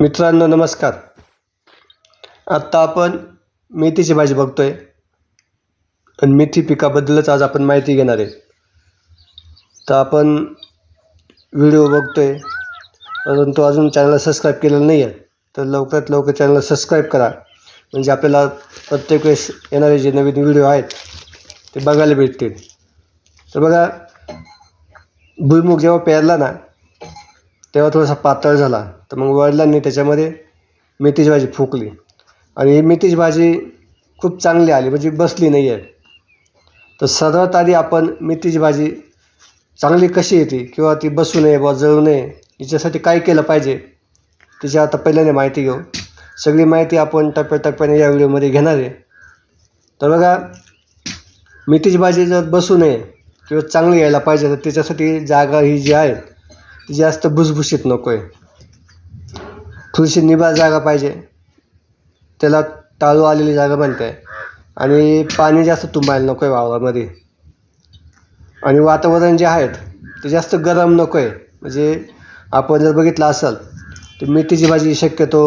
मित्रांनो नमस्कार. आत्ता आपण मेथीची भाजी बघतोय. आणि मेथी पिकाबद्दलच आज आपण माहिती घेणार आहे. तर आपण व्हिडिओ बघतोय. परंतु अजून चॅनलला सबस्क्राईब केलेलं नाही आहे तर लवकरात लवकर चॅनलला सबस्क्राईब करा. म्हणजे आपल्याला प्रत्येक वेळेस येणारे जे नवीन व्हिडिओ आहेत ते बघायला भेटतील. तर बघा भुईमुग जेव्हा पेरला ना तेव्हा थोडासा पातळ झाला. तर मग वडिलांनी त्याच्यामध्ये मेथीची भाजी फुकली. आणि ही मेथीची भाजी खूप चांगली आली म्हणजे बसली नाही आहे तर सर्वात आधी आपण मेथीची भाजी चांगली कशी येते किंवा ती बसू नये बा जळू नये याच्यासाठी काय केलं पाहिजे त्याची आता पहिल्याने माहिती घेऊ. सगळी माहिती आपण टप्प्याटप्प्याने या व्हिडिओमध्ये घेणार आहे. तर बघा मेथीची भाजी जर बसू नये किंवा चांगली यायला पाहिजे तर त्याच्यासाठी जागा ही जी आहे जास्त भुसभुशीत नको आहे थोडीशी निभा जागा पाहिजे. त्याला टाळू आलेली जागा म्हणते. आणि पाणी जास्त तुंबायला नको आहे वावरामध्ये. आणि वातावरण जे आहेत ते जास्त गरम नको आहे म्हणजे आपण जर बघितलं असेल तर मेथीची भाजी शक्यतो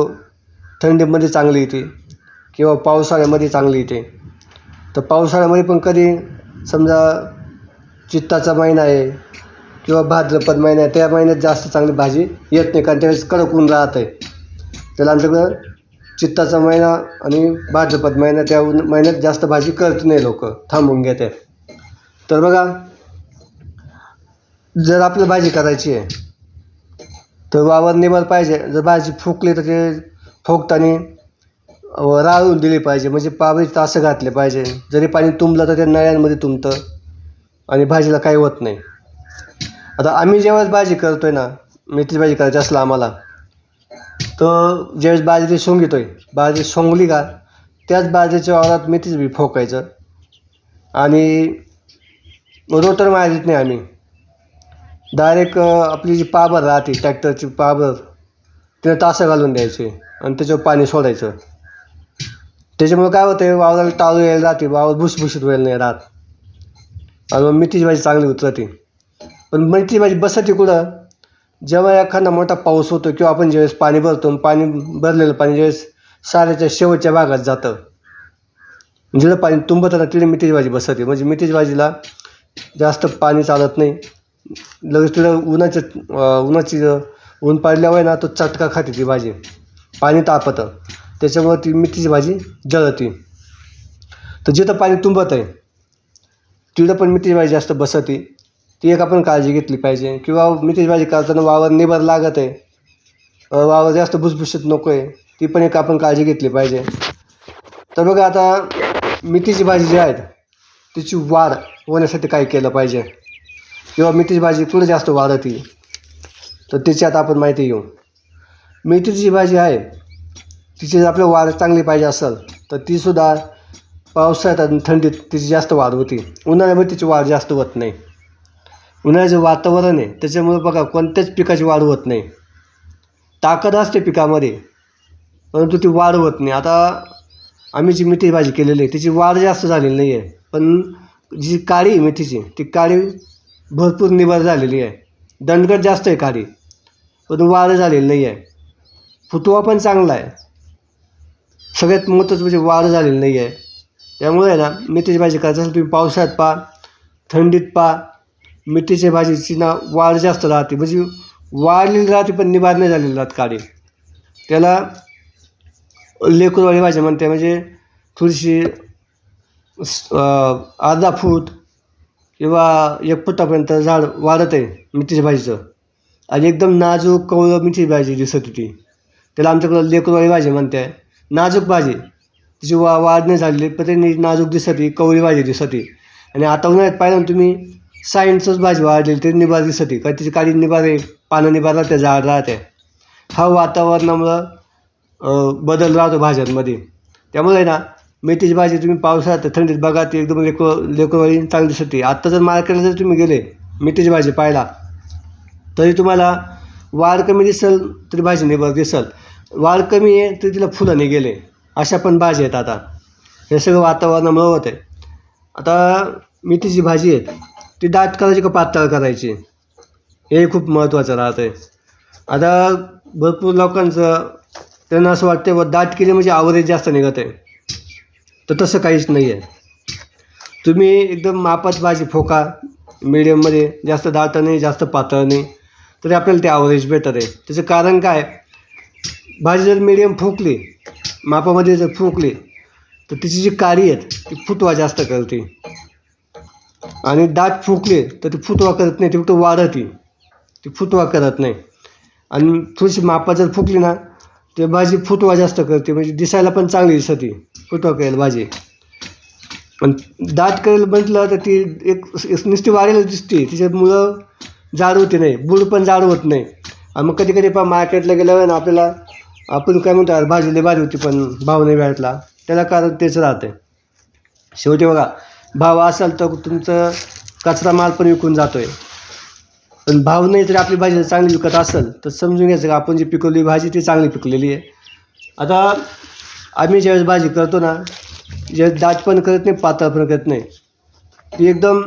थंडीमध्ये चांगली येते किंवा पावसाळ्यामध्ये चांगली येते. तर पावसाळ्यामध्ये पण कधी समजा चित्ताचा महिना आहे किंवा भाद्रपद महिना त्या महिन्यात जास्त चांगली भाजी येत नाही कारण त्यावेळेस कडक ऊन राहत आहे त्याला आमच्याकडं चित्ताचा महिना आणि भाद्रपद महिना त्या ऊन महिन्यात जास्त भाजी करत नाही लोक थांबून घेते. तर बघा जर आपल्याला भाजी करायची आहे तर वावर निबर पाहिजे. जर भाजी फुकली तर ते फुकताना राळून दिली पाहिजे. म्हणजे पावरी तासं घातले पाहिजे. जरी पाणी तुंबलं तर ते नळ्यांमध्ये तुंबतं आणि भाजीला काही होत नाही. आता आम्ही ज्यावेळेस भाजी करतो आहे ना मेथीची भाजी करायची असलं आम्हाला तर ज्यावेळेस बाजरी सोंगितो आहे बाजरी सोंगली का त्याच बाजरीच्या वावरात मेथीचं बी फोकायचं. आणि रोटर मारायचं नाही आम्ही. डायरेक्ट आपली जी पाबर राहते ट्रॅक्टरची पाबर तिला तासं घालून द्यायचे आणि त्याच्यावर पाणी सोडायचं. त्याच्यामुळे काय होतं आहे वावराला टाळू यायला राहते वावर भुसभुशीत व्हायला नाही राहत. आणि मग मेथीची भाजी चांगली उतरते. पण मैत्री भाजी बसते कुठं? जेव्हा एखादा मोठा पाऊस होतो किंवा आपण ज्यावेळेस पाणी भरतो आणि पाणी भरलेलं पाणी ज्यावेळेस साऱ्याच्या शेवटच्या भागात जातं जिथं पाणी तुंबत ना तिथे मिठीची भाजी बसते म्हणजे मिठीची भाजीला जास्त पाणी चालत नाही. लगेच तिला उन्हाच्या उन्हाची ऊन पडल्यावर ना तो चटका खाते ती भाजी. पाणी तापतं. त्याच्यामुळं ती मिठीची भाजी जळते. तर जिथं पाणी तुंबत आहे तिथं पण मिठीची भाजी जास्त बसते. ती एक आपण काळजी घेतली पाहिजे. किंवा मेथीची भाजी करताना वावर निबर लागत आहे. वावर जास्त भुसभुशीत नको आहे. ती पण एक आपण काळजी घेतली पाहिजे. तर बघा आता मेथीची भाजी जी आहे तिची वाढ होण्यासाठी काय केलं पाहिजे? किंवा मेथीची भाजी कुठे जास्त वाढती? तर त्याची आता आपण माहिती घेऊ. मेथीची जी भाजी आहे तिची जर आपलं वाढ चांगली पाहिजे असेल तर तीसुद्धा पावसाळ्यात आणि थंडीत तिची जास्त वाढ होती. उन्हाळ्यामध्ये तिची वाढ जास्त होत नाही. उन्हाळ्याचं वातावरण आहे त्याच्यामुळे बघा कोणत्याच पिकाची वाढ होत नाही. ताकद असते पिकामध्ये परंतु ती वाढ होत नाही. आता आम्ही जी मेथी भाजी केलेली आहे तिची वाढ जास्त झालेली नाही आहे. पण जी काळी आहे मेथीची ती काळी भरपूर निवड झालेली आहे. दणकट जास्त आहे काळी पण वाढ झालेली नाही आहे. फुटवा पण चांगला आहे. सगळ्यात महत्त्वाचं म्हणजे वाढ झालेली नाही आहे. त्यामुळे आहे ना मेथीची भाजी करायचं असेल तुम्ही पावसाळ्यात पहा थंडीत पहा मेथीच्या भाजीची ना वाढ जास्त राहते. म्हणजे वाढलेली राहते पण निबार नाही झालेली राहत काळी त्याला लेकरवाळी भाजी म्हणते. म्हणजे थोडीशी अर्धा फूट किंवा एक फुटापर्यंत झाड वाढत आहे मेथीच्या भाजीचं. आणि एकदम नाजूक कवळं मिठीची भाजी दिसत होती. त्याला आमच्याकडं लेकरवाळी भाजी म्हणते. नाजूक भाजी. तिची वा वाढ नाही झालेली पण ते नी- नाजूक दिसते कवळी भाजी दिसत आणि आता उन्हाळ्यात पाहिलं ना तुम्ही सायन्सच भाजी वाढली ते निबार दिसते काय तिची काळी निबार आहे पानं निबार राहते झाड राहते. हा वातावरणामुळं बदल राहतो भाज्यांमध्ये. त्यामुळे आहे ना मेथीची भाजी तुम्ही पावसाळ्यात थंडीत बघा ती एकदम लेको लेकोवाळी चांगली दिसते. आत्ता जर मार्केटला जर तुम्ही गेले मेथीची भाजी पाहिला तरी तुम्हाला वाढ कमी दिसेल तरी भाजी निबर दिसेल. वाढ कमी आहे तरी तिला फुलं नाही गेले. अशा पण भाजी आहेत आता. हे सगळं वातावरणामुळं होतं आहे आता मेथीची भाजी आहे ती दाट करायची का पातळ करायची? हे खूप महत्त्वाचं राहतं आहे आता भरपूर लोकांचं त्यांना असं वाटतं व दाट केली म्हणजे आवरेज जास्त निघत आहे तर तसं काहीच नाही आहे तुम्ही एकदम मापात भाजी फोका. मिडियममध्ये जास्त दाट नाही जास्त पातळ नाही. तरी आपल्याला ते आवरेज बेटर आहे. त्याचं कारण काय? भाजी जर मिडियम फुकली मापामध्ये जर फुकली तर तिची जी काळी आहेत ती फुटवा जास्त करते. आणि दाट फुकले तर ती फुटवा करत नाही ती फक्त वाढती ती फुटवा करत नाही. आणि थोडीशी मापा जर फुकली ना ते भाजी फुटवा जास्त करते म्हणजे दिसायला पण चांगली दिसते फुटवा करेल भाजी. पण दाट करेल म्हटलं तर ती एक एक नुसती वाढेलच दिसते तिच्यामुळं जाड होते नाही बुड पण जाड होत नाही. आणि मग कधी कधी पण मार्केटला गेल्यावर ना आपल्याला आपण काय म्हणतो भाजीले भाजी लई भारी होती पण भाव नाही भेटला. त्याला कारण तेच राहते शेवटी बघा भाव असेल तर तुमचं कचरा माल पण विकून जातो आहे पण भाव नाही तरी आपली भाजी चांगली विकत असेल तर समजून घ्यायचं का आपण जी पिकवली भाजी ती चांगली पिकलेली आहे. आता आम्ही ज्यावेळेस भाजी करतो ना ज्यावेळेस दाट पण करत नाही पातळ पण करत नाही. ती एकदम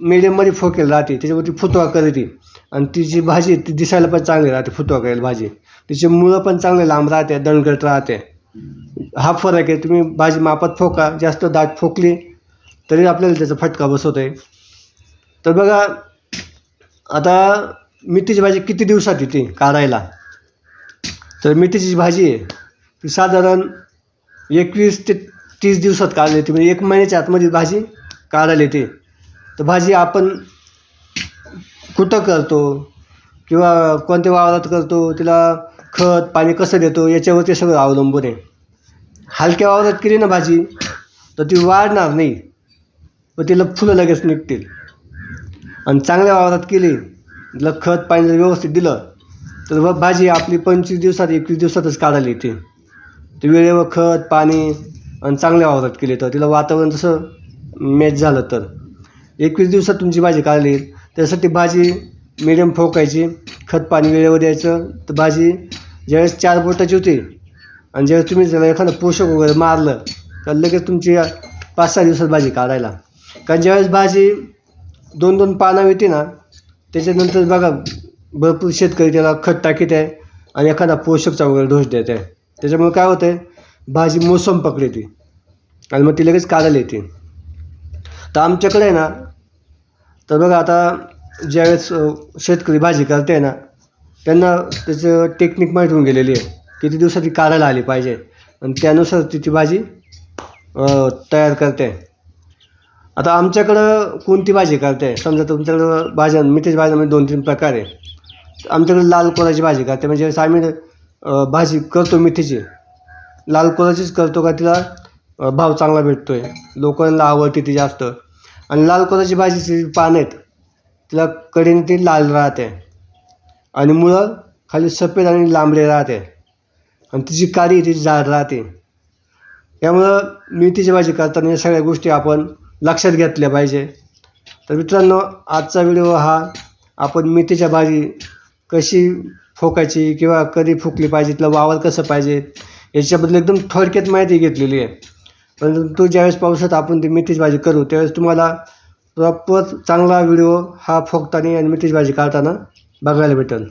मिडियममध्ये फोकेल राहते त्याच्यावरती फुटवा करते. आणि ती जी भाजी ती दिसायला पण चांगली राहते फुतवा करेल भाजी. तिची मुळं पण चांगले लांब राहते दणकट राहते. हा फरक आहे तुम्ही भाजी मापात फोका जास्त दाट फोकली तरी आपल्याला त्याचा फटका बसवत आहे तर बघा आता मेथीची भाजी किती दिवसात येते काढायला? तर मेथीची भाजी आहे ती साधारण एकवीस ते तीस दिवसात काढली येते म्हणजे एक महिन्याच्या आतमध्ये भाजी काढायला येते. तर भाजी आपण कुठं करतो? किंवा कोणत्या वावरात करतो? तिला खत पाणी कसं देतो? याच्यावरती सगळं अवलंबून आहे. हलक्या वावरात केली ना भाजी तर ती वाढणार नाही. तिला फुलं लगेच निघतील. आणि चांगल्या वावरात केली तिला खत पाणी जर व्यवस्थित दिलं तर व भाजी आपली पंचवीस दिवसात एकवीस दिवसातच काढायला येते. ते वेळेवर खत पाणी आणि चांगल्या वावरात केली तर तिला वातावरण जसं मॅच झालं तर. एकवीस दिवसात तुमची भाजी काढली येईल त्यासाठी भाजी मिडियम फोकायची खत पाणी वेळेवर द्यायचं तर भाजी ज्यावेळेस चार बोटाची होती आणि ज्यावेळेस तुम्ही त्याला एखादं पोषक वगैरे मारलं तर लगेच तुमची पाच सहा दिवसात भाजी काढायला. कारण ज्यावेळेस भाजी दोन दोन पानं येते ना त्याच्यानंतर बघा भरपूर शेतकरी त्याला खत टाकीत आहे आणि एखादा पोषकचा वगैरे डोस देत आहे. त्याच्यामुळे काय होतं आहे भाजी मोसम पकडते आणि मग ती लगेच काढायला येते. तर आमच्याकडे आहे ना तर बघा आता ज्यावेळेस शेतकरी भाजी करते ना त्यांना त्याचं टेक्निक माहीत होऊन गेलेली आहे किती दिवसात ती काढायला आली पाहिजे. आणि त्यानुसार तिची भाजी तयार करते आता आमच्याकडं कोणती भाजी करते समजा तुमच्याकडं भाज्या मिठीच्या भाज्यामध्ये दोन तीन प्रकार आहे. आमच्याकडे लाल कोराची भाजी करते म्हणजे आम्ही भाजी करतो मिठीची लाल कोराचीच करतो का तिला भाव चांगला भेटतो आहे लोकांना आवडते ती जास्त. आणि लाल कोळाची भाजीची पानं आहेत तिला कडेने ती लाल राहते. आणि मुळं खाली सफेद आणि लांबडे राहते. आणि तिची काडी तिची जाड राहते. त्यामुळं मेथीची भाजी करताना या सगळ्या गोष्टी आपण लक्षात घेतल्या पाहिजे. तर मित्रांनो आजचा व्हिडिओ हा आपण मेथीच्या भाजी कशी फोकायची किंवा कधी फुकली पाहिजे तिला वावर कसं पाहिजे याच्याबद्दल एकदम थोडक्यात माहिती घेतलेली आहे. परंतु ज्यावेळेस पावसात आपण ती मेथीची भाजी करू त्यावेळेस तुम्हाला प्रॉपर चांगला व्हिडिओ हा फोकताना आणि मेथीची भाजी काढताना बघायला भेटेल.